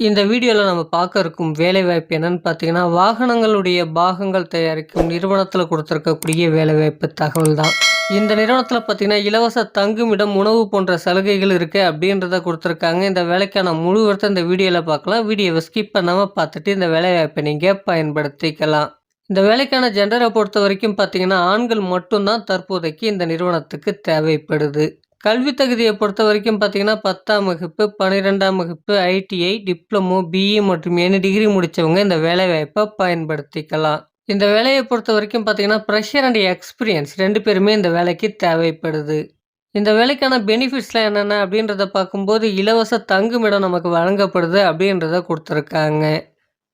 இந்த வீடியோவில் நம்ம பார்க்க இருக்கும் வேலைவாய்ப்பு என்னன்னு பார்த்தீங்கன்னா வாகனங்களுடைய பாகங்கள் தயாரிக்கும் நிறுவனத்தில் கொடுத்துருக்கக்கூடிய வேலைவாய்ப்பு தகவல் தான். இந்த நிறுவனத்தில் பார்த்தீங்கன்னா இலவச தங்குமிடம் உணவு போன்ற சலுகைகள் இருக்குது அப்படின்றத கொடுத்துருக்காங்க. இந்த வேலைக்கான முழு விவரத்தை இந்த வீடியோவில் பார்க்கலாம். வீடியோவை ஸ்கிப் பண்ணாமல் பார்த்துட்டு இந்த வேலைவாய்ப்பை நீங்கள் பயன்படுத்திக்கலாம். இந்த வேலைக்கான ஜெண்டரை பொறுத்த வரைக்கும் பார்த்தீங்கன்னா ஆண்கள் மட்டும்தான் தற்போதைக்கு இந்த நிறுவனத்துக்கு தேவைப்படுது. கல்வி தகுதியை பொறுத்த வரைக்கும் பார்த்தீங்கன்னா பத்தாம் வகுப்பு பன்னிரெண்டாம் வகுப்பு ஐடிஐ டிப்ளமோ பிஇ மற்றும் எனி டிகிரி முடித்தவங்க இந்த வேலைவாய்ப்பை பயன்படுத்திக்கலாம். இந்த வேலையை பொறுத்த வரைக்கும் பார்த்தீங்கன்னா ப்ரெஷர் அண்ட் எக்ஸ்பீரியன்ஸ் ரெண்டு பேருமே இந்த வேலைக்கு தேவைப்படுது. இந்த வேலைக்கான பெனிஃபிட்ஸ்லாம் என்னென்ன அப்படின்றத பார்க்கும்போது இலவச தங்குமிடம் நமக்கு வழங்கப்படுது அப்படின்றத கொடுத்துருக்காங்க.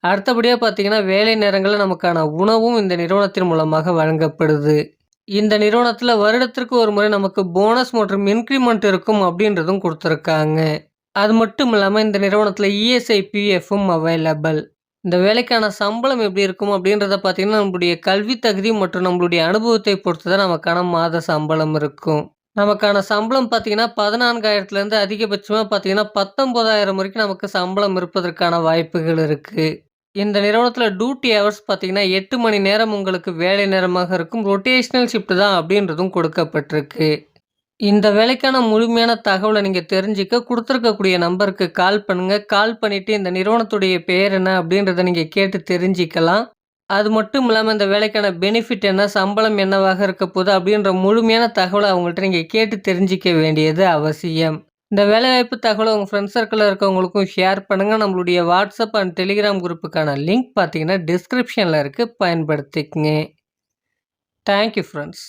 அடுத்தபடியாக பார்த்தீங்கன்னா வேலை நேரங்களில் நமக்கான உணவும் இந்த நிறுவனத்தின் மூலமாக வழங்கப்படுது. இந்த நிறுவனத்தில் வருடத்திற்கு ஒரு முறை நமக்கு போனஸ் மற்றும் இன்க்ரிமெண்ட் இருக்கும் அப்படின்றதும் கொடுத்துருக்காங்க. அது மட்டும் இல்லாமல் இந்த நிறுவனத்தில் இஎஸ்ஐ பிஎஃப்பும் அவைலபிள் இந்த வேலைக்கான சம்பளம் எப்படி இருக்கும் அப்படின்றத பார்த்தீங்கன்னா நம்மளுடைய கல்வி தகுதி மற்றும் நம்மளுடைய அனுபவத்தை பொறுத்து தான் நமக்கான மாத சம்பளம் இருக்கும். நமக்கான சம்பளம் பார்த்தீங்கன்னா பதினான்காயிரத்துலேருந்து அதிகபட்சமாக பார்த்தீங்கன்னா பத்தொம்போதாயிரம் வரைக்கும் நமக்கு சம்பளம் இருப்பதற்கான வாய்ப்புகள் இருக்குது இந்த நிறுவனத்தில் டியூட்டி ஹவர்ஸ் பார்த்தீங்கன்னா எட்டு மணி நேரம் உங்களுக்கு வேலை நேரமாக இருக்கும். ரொட்டேஷ்னல் ஷிஃப்ட் தான் அப்படின்றதும் கொடுக்கப்பட்டிருக்கு. இந்த வேலைக்கான முழுமையான தகவலை நீங்கள் தெரிஞ்சுக்க கொடுத்துருக்கக்கூடிய நம்பருக்கு கால் பண்ணுங்கள் கால் பண்ணிவிட்டு இந்த நிறுவனத்துடைய பெயர் என்ன அப்படின்றத நீங்கள் கேட்டு தெரிஞ்சிக்கலாம். அது மட்டும் இல்லாமல் இந்த வேலைக்கான பெனிஃபிட் என்ன சம்பளம் என்னவாக இருக்க போகுது அப்படின்ற முழுமையான தகவலை அவங்கள்ட்ட நீங்கள் கேட்டு தெரிஞ்சிக்க வேண்டியது அவசியம். இந்த வேலைவாய்ப்பு தகவலை உங்கள் ஃப்ரெண்ட்ஸ் சர்க்கிளில் இருக்கவங்களுக்கும் ஷேர் பண்ணுங்கள் நம்மளுடைய வாட்ஸ்அப் அண்ட் டெலிகிராம் குரூப்புக்கான லிங்க் பார்த்தீங்கன்னா டிஸ்கிரிப்ஷனில் இருக்குது பயன்படுத்திக்கங்க. Thank you friends